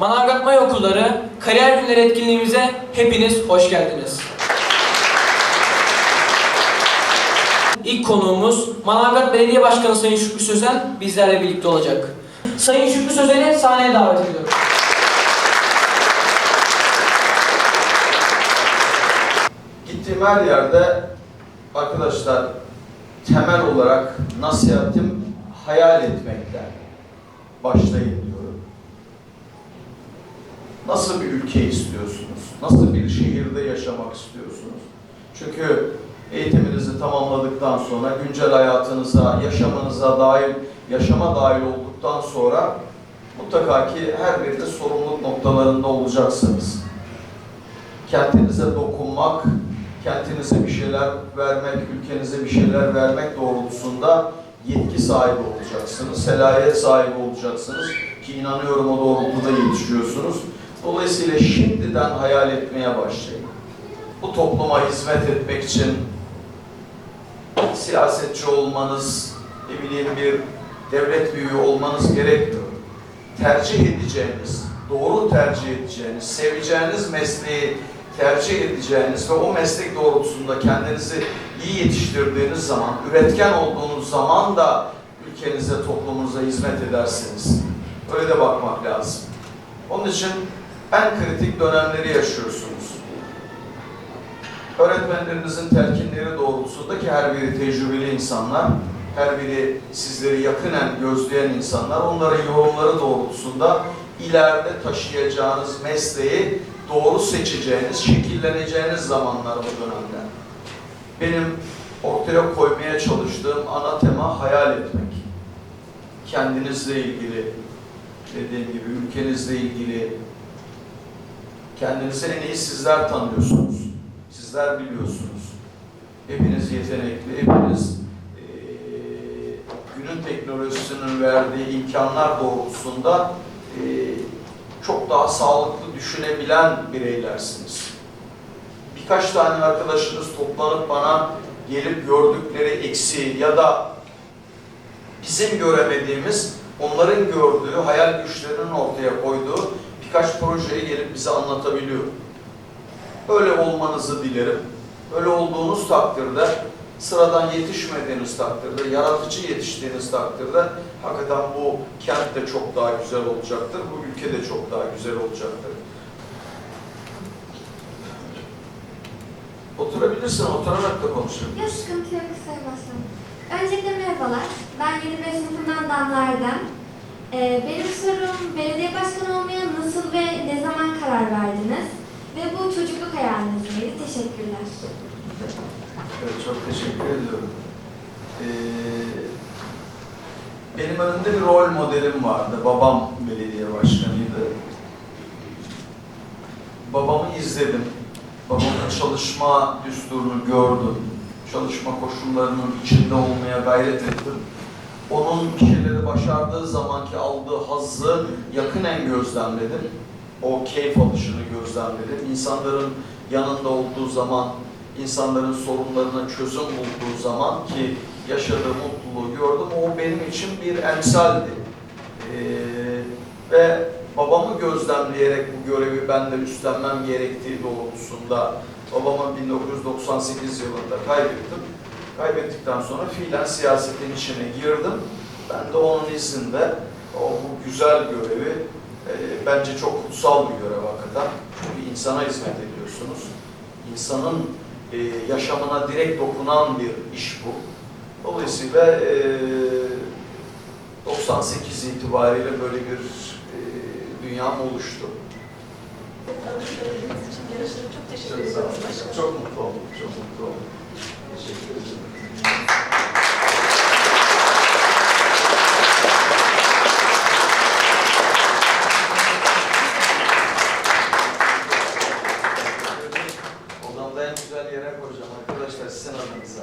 Manavgat May Okulları Kariyer Günleri etkinliğimize hepiniz hoş geldiniz. İlk konuğumuz Manavgat Belediye Başkanı Sayın Şükrü Sözen bizlerle birlikte olacak. Sayın Şükrü Sözen'i sahneye davet ediyorum. Gittiğim her yerde arkadaşlar temel olarak nasihatim hayal etmekten başlayın. Nasıl bir ülke istiyorsunuz? Nasıl bir şehirde yaşamak istiyorsunuz? Çünkü eğitiminizi tamamladıktan sonra güncel hayatınıza, yaşamınıza dahil, yaşama dahil olduktan sonra mutlaka ki her birinde sorumluluk noktalarında olacaksınız kentinize dokunmak, kentinize bir şeyler vermek, ülkenize bir şeyler vermek doğrultusunda yetki sahibi olacaksınız, selayet sahibi olacaksınız ki inanıyorum o doğrultuda yetişiyorsunuz. Dolayısıyla şimdiden hayal etmeye başlayın. Bu topluma hizmet etmek için siyasetçi olmanız, ne bileyim bir devlet büyüğü olmanız gerekmiyor. Tercih edeceğiniz, doğru tercih edeceğiniz, seveceğiniz mesleği tercih edeceğiniz ve o meslek doğrultusunda kendinizi iyi yetiştirdiğiniz zaman, üretken olduğunuz zaman da ülkenize, toplumunuza hizmet edersiniz. Öyle de bakmak lazım. Onun için en kritik dönemleri yaşıyorsunuz. Öğretmenlerinizin telkinleri doğrultusunda ki her biri tecrübeli insanlar, her biri sizleri yakınen gözleyen insanlar, onların yorumları doğrultusunda ileride taşıyacağınız mesleği doğru seçeceğiniz, şekilleneceğiniz zamanlar bu dönemde. Benim ortaya koymaya çalıştığım ana tema hayal etmek. Kendinizle ilgili, dediğim gibi ülkenizle ilgili, kendinizi en iyi sizler tanıyorsunuz. Sizler biliyorsunuz. Hepiniz yetenekli, hepiniz eee, günün teknolojisinin verdiği imkanlar doğrultusunda eee, çok daha sağlıklı düşünebilen bireylersiniz. Birkaç tane arkadaşınız toplanıp bana gelip gördükleri eksiği ya da bizim göremediğimiz, onların gördüğü, hayal güçlerinin ortaya koyduğu birkaç projeyi gelip bize anlatabiliyor. Öyle olmanızı dilerim. Öyle olduğunuz takdirde, sıradan yetişmediğiniz takdirde, yaratıcı yetiştiğiniz takdirde hakikaten bu kent de çok daha güzel olacaktır, bu ülke de çok daha güzel olacaktır. Oturabilirsin, oturarak da konuşabilirsin. Yok sıkıntı yok Başkanım. Öncelikle merhabalar. Ben 25 sınıfından Damla Erdem. Ee, benim sorum belediye başkanı olmaya nasıl ve ne zaman karar verdiniz? Ve bu çocukluk hayaliniz miydi? Teşekkürler. Evet, çok teşekkür ediyorum. Ee, benim önümde bir rol modelim vardı. Babam belediye başkanıydı. Babamı izledim. Babamın çalışma düsturunu gördüm. Çalışma koşullarının içinde olmaya gayret ettim. Onun bir şeyleri başardığı zamanki aldığı hazzı yakinen gözlemledim. O keyif alışını gözlemledim. İnsanların yanında olduğu zaman, insanların sorunlarına çözüm bulduğu zaman ki yaşadığı mutluluğu gördüm. O benim için bir emsaldi. Ee, ve babamı gözlemleyerek bu görevi ben de üstlenmem gerektiği doğrultusunda babamı 1998 yılında kaybettim. Kaybettikten sonra fiilen siyasetin içine girdim. Ben de onun izinde o bu güzel görevi e, bence çok kutsal bir görev hakikaten. Çünkü insana hizmet ediyorsunuz. İnsanın e, yaşamına direkt dokunan bir iş bu. Dolayısıyla e, 98 itibariyle böyle bir e, dünyam oluştu. Çok teşekkür Çok ederiz başkanım. Çok mutlu oldum. Odamda en güzel yere koyacağım arkadaşlar sizin adınıza.